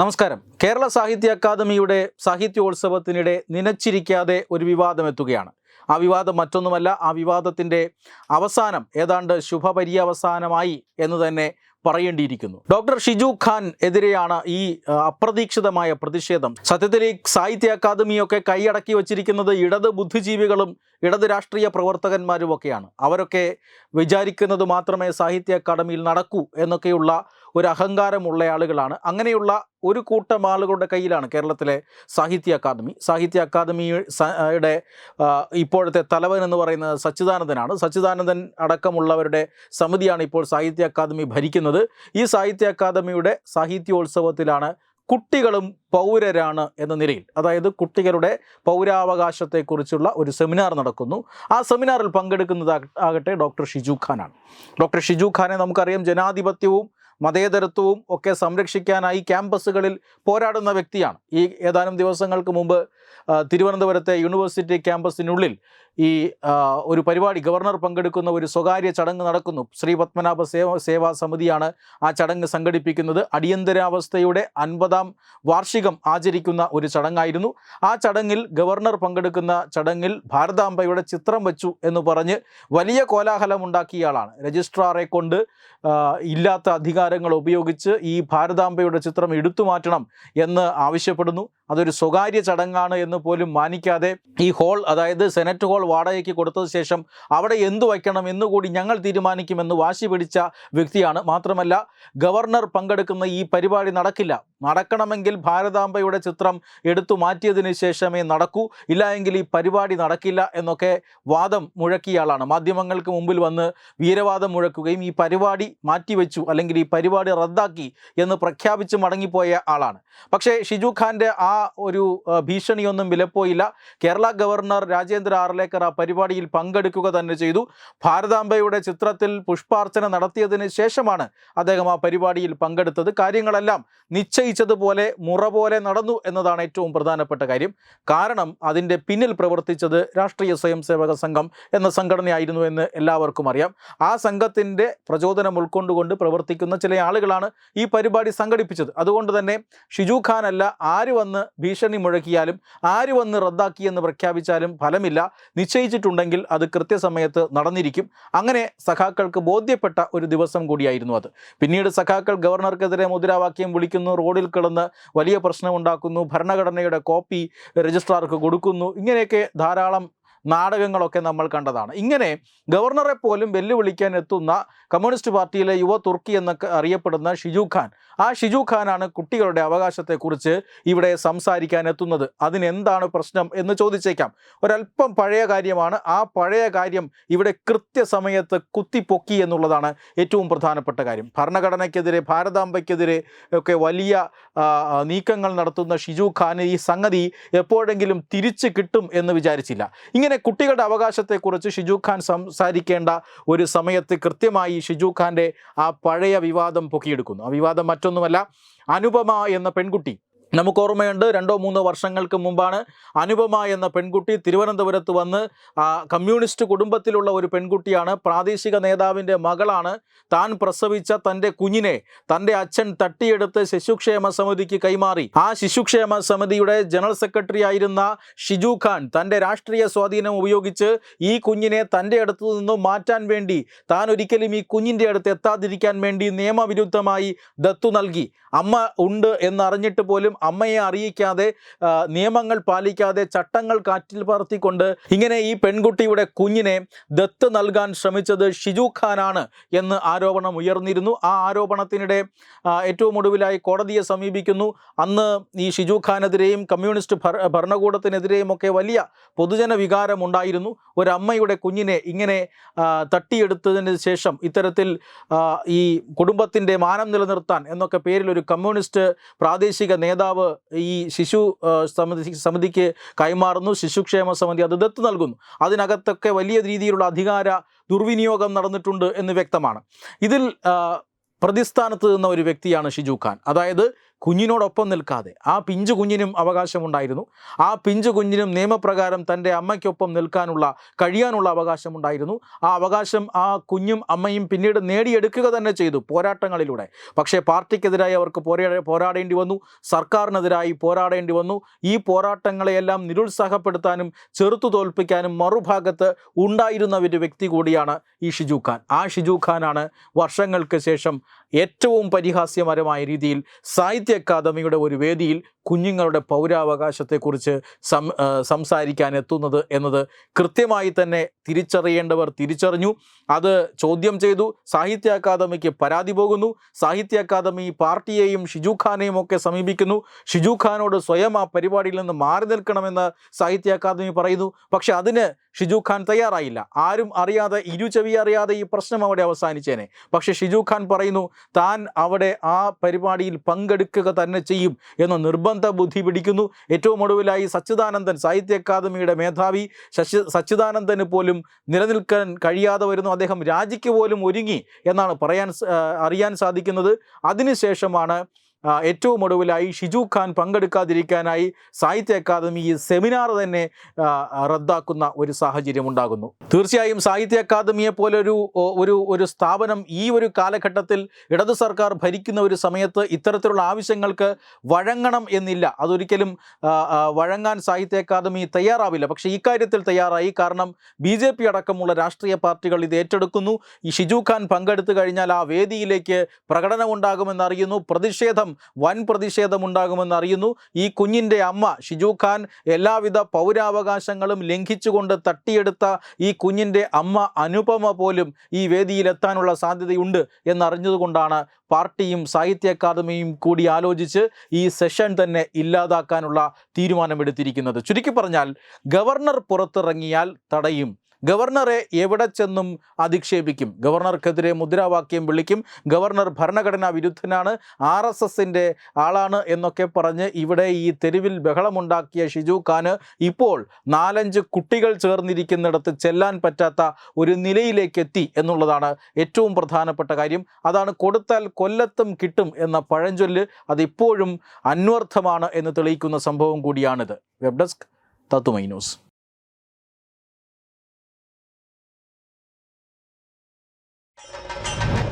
നമസ്കാരം. കേരള സാഹിത്യ അക്കാദമിയുടെ സാഹിത്യോത്സവത്തിനിടെ നിനച്ചിരിക്കാതെ ഒരു വിവാദം എത്തുകയാണ്. ആ വിവാദം മറ്റൊന്നുമല്ല ആ വിവാദത്തിന്റെ അവസാനം ഏതാണ്ട് ശുഭപര്യവസാനമായി എന്ന് തന്നെ പറയേണ്ടിയിരിക്കുന്നു. ഡോക്ടർ ഷിജു ഖാൻ എതിരെയാണ് ഈ അപ്രതീക്ഷിതമായ പ്രതിഷേധം. സത്യത്തിൽ ഈ സാഹിത്യ അക്കാദമിയൊക്കെ കൈയടക്കി വച്ചിരിക്കുന്നത് ഇടത് ബുദ്ധിജീവികളും ഇടത് രാഷ്ട്രീയ പ്രവർത്തകന്മാരും ഒക്കെയാണ് അവരൊക്കെ വിചാരിക്കുന്നത് മാത്രമേ സാഹിത്യ അക്കാദമിയിൽ നടക്കൂ എന്നൊക്കെയുള്ള ഒരു അഹങ്കാരമുള്ള ആളുകളാണ് അങ്ങനെയുള്ള ഒരു കൂട്ടം ആളുകളുടെ കയ്യിലാണ് കേരളത്തിലെ സാഹിത്യ അക്കാദമി. സാഹിത്യ അക്കാദമി സ- യുടെ ആ, ഇപ്പോഴത്തെ തലവൻ എന്ന് പറയുന്നത് സച്ചിദാനന്ദനാണ്. സച്ചിദാനന്ദൻ അടക്കമുള്ളവരുടെ സമിതിയാണ് ഇപ്പോൾ സാഹിത്യ അക്കാദമി ഭരിക്കുന്നത്. ഈ സാഹിത്യ അക്കാദമിയുടെ സാഹിത്യോത്സവത്തിലാണ് കുട്ടികളും പൗരരാണ് എന്ന നിലയിൽ അതായത് കുട്ടികളുടെ പൗരാവകാശത്തെക്കുറിച്ചുള്ള ഒരു സെമിനാർ നടക്കുന്നു. ആ സെമിനാറിൽ പങ്കെടുക്കുന്നത് ആകട്ടെ ഡോക്ടർ ഷിജു ഖാനാണ്. ഡോക്ടർ ഷിജു ഖാനെ നമുക്കറിയാം ജനാധിപത്യവും മതേതരത്വവും ഒക്കെ സംരക്ഷിക്കാനായി ക്യാമ്പസുകളിൽ പോരാടുന്ന വ്യക്തിയാണ്. ഈ ഏതാനും ദിവസങ്ങൾക്ക് മുമ്പ് തിരുവനന്തപുരത്തെ യൂണിവേഴ്സിറ്റി ക്യാമ്പസിനുള്ളിൽ ഈ ഒരു പരിപാടി ഗവർണർ പങ്കെടുക്കുന്ന ഒരു സ്വകാര്യ ചടങ്ങ് നടക്കുന്നു. ശ്രീ പത്മനാഭ സേവ സേവാ സമിതിയാണ് ആ ചടങ്ങ് സംഘടിപ്പിക്കുന്നത്. അടിയന്തരാവസ്ഥയുടെ അൻപതാം വാർഷികം ആചരിക്കുന്ന ഒരു ചടങ്ങായിരുന്നു. ആ ചടങ്ങിൽ ഗവർണർ പങ്കെടുക്കുന്ന ചടങ്ങിൽ ഭാരതാംബയുടെ ചിത്രം വെച്ചു എന്ന് പറഞ്ഞ് വലിയ കോലാഹലം ആളാണ് രജിസ്ട്രാറെ കൊണ്ട് ഇല്ലാത്ത അധികാരങ്ങൾ ഉപയോഗിച്ച് ഈ ഭാരതാംബയുടെ ചിത്രം എടുത്തു മാറ്റണം എന്ന് ആവശ്യപ്പെടുന്നു. അതൊരു സ്വകാര്യ ചടങ്ങാണ് എന്ന് പോലും മാനിക്കാതെ ഈ ഹോൾ അതായത് സെനറ്റ് ഹോൾ വാടകയ്ക്ക് കൊടുത്തത് ശേഷം അവിടെ എന്തു വയ്ക്കണം എന്നുകൂടി ഞങ്ങൾ തീരുമാനിക്കുമെന്ന് വാശി പിടിച്ച വ്യക്തിയാണ്. മാത്രമല്ല ഗവർണർ പങ്കെടുക്കുന്ന ഈ പരിപാടി നടക്കില്ല. നടക്കണമെങ്കിൽ ഭാരതാംബയുടെ ചിത്രം എടുത്തു മാറ്റിയതിന് ശേഷമേ നടക്കൂ. ഇല്ല എങ്കിൽ ഈ പരിപാടി നടക്കില്ല എന്നൊക്കെ വാദം മുഴക്കിയ ആളാണ് മാധ്യമങ്ങൾക്ക് മുമ്പിൽ വന്ന് വീരവാദം മുഴക്കുകയും ഈ പരിപാടി മാറ്റിവെച്ചു അല്ലെങ്കിൽ ഈ പരിപാടി റദ്ദാക്കി എന്ന് പ്രഖ്യാപിച്ച് മടങ്ങിപ്പോയ ആളാണ്. പക്ഷേ ഷിജു ഖാന്റെ ആ ഒരു ഭീഷണിയൊന്നും വിലപ്പോയില്ല. കേരള ഗവർണർ രാജേന്ദ്ര ആർലേക്കർ ആ പരിപാടിയിൽ പങ്കെടുക്കുക തന്നെ ചെയ്തു. ഭാരതാംബയുടെ ചിത്രത്തിൽ പുഷ്പാർച്ചന നടത്തിയതിന് ശേഷമാണ് അദ്ദേഹം ആ പരിപാടിയിൽ പങ്കെടുത്തത്. കാര്യങ്ങളെല്ലാം നിശ്ചയിച്ചതുപോലെ മുറ പോലെ നടന്നു എന്നതാണ് ഏറ്റവും പ്രധാനപ്പെട്ട കാര്യം. കാരണം അതിന്റെ പിന്നിൽ പ്രവർത്തിച്ചത് രാഷ്ട്രീയ സ്വയംസേവക സംഘം എന്ന സംഘടനയായിരുന്നു എന്ന് എല്ലാവർക്കും അറിയാം. ആ സംഘത്തിന്റെ പ്രചോദനം ഉൾക്കൊണ്ടുകൊണ്ട് പ്രവർത്തിക്കുന്ന ചില ആളുകളാണ് ഈ പരിപാടി സംഘടിപ്പിച്ചത്. അതുകൊണ്ട് തന്നെ ഷിജു ഖാൻ അല്ല ആര് വന്ന് ഭീഷണി മുഴക്കിയാലും ആര് വന്ന് റദ്ദാക്കിയെന്ന് പ്രഖ്യാപിച്ചാലും ഫലമില്ല. നിശ്ചയിച്ചിട്ടുണ്ടെങ്കിൽ അത് കൃത്യസമയത്ത് നടന്നിരിക്കും. അങ്ങനെ സഖാക്കൾക്ക് ബോധ്യപ്പെട്ട ഒരു ദിവസം കൂടിയായിരുന്നു അത്. പിന്നീട് സഖാക്കൾ ഗവർണർക്കെതിരെ മുദ്രാവാക്യം വിളിക്കുന്നു റോഡിൽ കിടന്ന് വലിയ പ്രശ്നമുണ്ടാക്കുന്നു ഭരണഘടനയുടെ കോപ്പി രജിസ്ട്രാർക്ക് കൊടുക്കുന്നു. ഇങ്ങനെയൊക്കെ ധാരാളം നാടകങ്ങളൊക്കെ നമ്മൾ കണ്ടതാണ്. ഇങ്ങനെ ഗവർണറെ പോലും വെല്ലുവിളിക്കാൻ എത്തുന്ന കമ്മ്യൂണിസ്റ്റ് പാർട്ടിയിലെ യുവ തുർക്കി എന്നൊക്കെ അറിയപ്പെടുന്ന ഷിജു ഖാൻ. ആ ഷിജു ഖാനാണ് കുട്ടികളുടെ അവകാശത്തെക്കുറിച്ച് ഇവിടെ സംസാരിക്കാൻ എത്തുന്നത്. അതിനെന്താണ് പ്രശ്നം എന്ന് ചോദിച്ചേക്കാം. ഒരല്പം പഴയ കാര്യമാണ്. ആ പഴയ കാര്യം ഇവിടെ കൃത്യസമയത്ത് കുത്തിപ്പൊക്കി എന്നുള്ളതാണ് ഏറ്റവും പ്രധാനപ്പെട്ട കാര്യം. ഭരണഘടനയ്ക്കെതിരെ ഭാരതാംബയ്ക്കെതിരെ ഒക്കെ വലിയ നീക്കങ്ങൾ നടത്തുന്ന ഷിജു ഖാൻ ഈ സംഗതി എപ്പോഴെങ്കിലും തിരിച്ചു കിട്ടും എന്ന് വിചാരിച്ചില്ല. ഇങ്ങനെ കുട്ടികളുടെ അവകാശത്തെക്കുറിച്ച് ഷിജു ഖാൻ സംസാരിക്കേണ്ട ഒരു സമയത്ത് കൃത്യമായി ഷിജു ഖാന്റെ ആ പഴയ വിവാദം പൊക്കിയെടുക്കുന്നു. ആ വിവാദം മറ്റൊന്നുമല്ല അനുപമ എന്ന പെൺകുട്ടി നമുക്ക് ഓർമ്മയുണ്ട് രണ്ടോ മൂന്നോ വർഷങ്ങൾക്ക് മുമ്പാണ് അനുപമ എന്ന പെൺകുട്ടി തിരുവനന്തപുരത്ത് വന്ന് കമ്മ്യൂണിസ്റ്റ് കുടുംബത്തിലുള്ള ഒരു പെൺകുട്ടിയാണ് പ്രാദേശിക നേതാവിന്റെ മകളാണ്. താൻ പ്രസവിച്ച തന്റെ കുഞ്ഞിനെ തന്റെ അച്ഛൻ തട്ടിയെടുത്ത് ശിശുക്ഷേമ സമിതിക്ക് കൈമാറി. ആ ശിശുക്ഷേമ സമിതിയുടെ ജനറൽ സെക്രട്ടറി ആയിരുന്ന ഷിജു ഖാൻ തന്റെ രാഷ്ട്രീയ സ്വാധീനം ഉപയോഗിച്ച് ഈ കുഞ്ഞിനെ തന്റെ അടുത്തു നിന്നും മാറ്റാൻ വേണ്ടി താൻ ഒരിക്കലും ഈ കുഞ്ഞിന്റെ അടുത്ത് എത്താതിരിക്കാൻ വേണ്ടി നിയമവിരുദ്ധമായി ദത്തു നൽകി. അമ്മ ഉണ്ട് എന്നറിഞ്ഞിട്ട് പോലും അമ്മയെ അറിയിക്കാതെ നിയമങ്ങൾ പാലിക്കാതെ ചട്ടങ്ങൾ കാറ്റിൽ പറത്തിക്കൊണ്ട് ഇങ്ങനെ ഈ പെൺകുട്ടിയുടെ കുഞ്ഞിനെ ദത്ത് നൽകാൻ ശ്രമിച്ചത് ഷിജു ഖാനാണ് എന്ന് ആരോപണം ഉയർന്നിരുന്നു. ആ ആരോപണത്തിനിടെ ഏറ്റവും ഒടുവിലായി കോടതിയെ സമീപിക്കുന്നു. അന്ന് ഈ ഷിജു ഖാനെതിരെയും കമ്മ്യൂണിസ്റ്റ് ഭര ഭരണകൂടത്തിനെതിരെയും ഒക്കെ വലിയ പൊതുജന വികാരമുണ്ടായിരുന്നു. ഒരമ്മയുടെ കുഞ്ഞിനെ ഇങ്ങനെ തട്ടിയെടുത്തതിന് ശേഷം ഇത്തരത്തിൽ ഈ കുടുംബത്തിന്റെ മാനം നിലനിർത്താൻ എന്നൊക്കെ പേരിൽ ഒരു കമ്മ്യൂണിസ്റ്റ് പ്രാദേശിക നേതാവ് ഈ ശിശു സമിതി സമിതിക്ക് കൈമാറുന്നു. ശിശുക്ഷേമ സമിതി അത് ദത്ത് നൽകുന്നു. അതിനകത്തൊക്കെ വലിയ രീതിയിലുള്ള അധികാര ദുർവിനിയോഗം നടന്നിട്ടുണ്ട് എന്ന് വ്യക്തമാണ്. ഇതിൽ പ്രതിസ്ഥാനത്ത് നിന്ന ഒരു വ്യക്തിയാണ് ഷിജു ഖാൻ. അതായത് കുഞ്ഞിനോടൊപ്പം നിൽക്കാതെ. ആ പിഞ്ചു കുഞ്ഞിനും അവകാശമുണ്ടായിരുന്നു. ആ പിഞ്ചു കുഞ്ഞിനും നിയമപ്രകാരം തന്റെ അമ്മയ്ക്കൊപ്പം നിൽക്കാനുള്ള കഴിയാനുള്ള അവകാശമുണ്ടായിരുന്നു. ആ അവകാശം ആ കുഞ്ഞും അമ്മയും പിന്നീട് നേടിയെടുക്കുക തന്നെ ചെയ്തു പോരാട്ടങ്ങളിലൂടെ. പക്ഷേ പാർട്ടിക്കെതിരായി അവർക്ക് പോരാ പോരാടേണ്ടി വന്നു. സർക്കാരിനെതിരായി പോരാടേണ്ടി വന്നു. ഈ പോരാട്ടങ്ങളെയെല്ലാം നിരുത്സാഹപ്പെടുത്താനും ചെറുത്തു തോൽപ്പിക്കാനും മറുഭാഗത്ത് ഉണ്ടായിരുന്ന ഒരു വ്യക്തി കൂടിയാണ് ഈ ഷിജു ഖാൻ. ആ ഷിജു ഖാനാണ് വർഷങ്ങൾക്ക് ശേഷം ഏറ്റവും പരിഹാസ്യപരമായ രീതിയിൽ സാഹിത്യ അക്കാദമിയുടെ ഒരു വേദിയിൽ കുഞ്ഞുങ്ങളുടെ പൗരാവകാശത്തെക്കുറിച്ച് സം സംസാരിക്കാൻ എത്തുന്നത് എന്നത് കൃത്യമായി തന്നെ തിരിച്ചറിയേണ്ടവർ തിരിച്ചറിഞ്ഞു. അത് ചോദ്യം ചെയ്തു. സാഹിത്യ അക്കാദമിക്ക് പരാതി പോകുന്നു. സാഹിത്യ അക്കാദമി പാർട്ടിയെയും ഷിജു ഖാനെയും ഒക്കെ സമീപിക്കുന്നു. ഷിജു ഖാനോട് സ്വയം ആ പരിപാടിയിൽ നിന്ന് മാറി നിൽക്കണമെന്ന് സാഹിത്യ അക്കാദമി പറയുന്നു. പക്ഷെ അതിന് ഷിജു ഖാൻ തയ്യാറായില്ല. ആരും അറിയാതെ ഇരുചെവി അറിയാതെ ഈ പ്രശ്നം അവിടെ അവസാനിച്ചേനെ. പക്ഷെ ഷിജു ഖാൻ പറയുന്നു താൻ അവിടെ ആ പരിപാടിയിൽ പങ്കെടുക്കുക തന്നെ ചെയ്യും എന്ന നിർബന്ധ ബുദ്ധി പിടിക്കുന്നു. ഏറ്റവും ഒടുവിലായി സച്ചിദാനന്ദൻ സാഹിത്യ അക്കാദമിയുടെ മേധാവി ശശി സച്ചിദാനന്ദന് പോലും നിലനിൽക്കാൻ കഴിയാതെ വരുന്നു. അദ്ദേഹം രാജിക്ക് പോലും ഒരുങ്ങി എന്നാണ് പറയാൻ അറിയാൻ സാധിക്കുന്നത്. അതിനുശേഷമാണ് ഏറ്റവും ഒടുവിലായി ഷിജു ഖാൻ പങ്കെടുക്കാതിരിക്കാനായി സാഹിത്യ അക്കാദമി ഈ സെമിനാർ തന്നെ റദ്ദാക്കുന്ന ഒരു സാഹചര്യം ഉണ്ടാകുന്നു. തീർച്ചയായും സാഹിത്യ അക്കാദമിയെ പോലൊരു ഒരു ഒരു സ്ഥാപനം ഈ ഒരു കാലഘട്ടത്തിൽ ഇടതു സർക്കാർ ഭരിക്കുന്ന ഒരു സമയത്ത് ഇത്തരത്തിലുള്ള ആവശ്യങ്ങൾക്ക് വഴങ്ങണം എന്നില്ല. അതൊരിക്കലും വഴങ്ങാൻ സാഹിത്യ അക്കാദമി തയ്യാറാവില്ല. പക്ഷേ ഇക്കാര്യത്തിൽ തയ്യാറായി. കാരണം ബി ജെ പി അടക്കമുള്ള രാഷ്ട്രീയ പാർട്ടികൾ ഇത് ഏറ്റെടുക്കുന്നു. ഈ ഷിജു ഖാൻ പങ്കെടുത്തു കഴിഞ്ഞാൽ ആ വേദിയിലേക്ക് പ്രകടനമുണ്ടാകുമെന്ന് അറിയുന്നു. പ്രതിഷേധം വൻ പ്രതിഷേധമുണ്ടാകുമെന്ന് അറിയുന്നു. ഈ കുഞ്ഞിന്റെ അമ്മ ഷിജു ഖാൻ എല്ലാവിധ പൗരാവകാശങ്ങളും ലംഘിച്ചുകൊണ്ട് തട്ടിയെടുത്ത ഈ കുഞ്ഞിന്റെ അമ്മ അനുപമ പോലും ഈ വേദിയിലെത്താനുള്ള സാധ്യതയുണ്ട് എന്നറിഞ്ഞതുകൊണ്ടാണ് പാർട്ടിയും സാഹിത്യ അക്കാദമിയും കൂടി ആലോചിച്ച് ഈ സെഷൻ തന്നെ ഇല്ലാതാക്കാനുള്ള തീരുമാനമെടുത്തിരിക്കുന്നത്. ചുരുക്കി പറഞ്ഞാൽ ഗവർണർ പുറത്തിറങ്ങിയാൽ തടയും. ഗവർണറെ എവിടെ ചെന്നും അധിക്ഷേപിക്കും. ഗവർണർക്കെതിരെ മുദ്രാവാക്യം വിളിക്കും. ഗവർണർ ഭരണഘടനാ വിരുദ്ധനാണ്. ആർ എസ് എസിന്റെ ആളാണ് എന്നൊക്കെ പറഞ്ഞ് ഇവിടെ ഈ തെരുവിൽ ബഹളമുണ്ടാക്കിയ ഷിജു ഖാന് ഇപ്പോൾ നാലഞ്ച് കുട്ടികൾ ചേർന്നിരിക്കുന്നിടത്ത് ചെല്ലാൻ പറ്റാത്ത ഒരു നിലയിലേക്ക് എത്തി എന്നുള്ളതാണ് ഏറ്റവും പ്രധാനപ്പെട്ട കാര്യം. അതാണ് കൊടുത്താൽ കൊല്ലത്തും കിട്ടും എന്ന പഴഞ്ചൊല്ല് അതിപ്പോഴും അന്വർത്ഥമാണ് എന്ന് തെളിയിക്കുന്ന സംഭവം കൂടിയാണിത്. വെബ് ഡെസ്ക് തത്തുമൈ ന്യൂസ്.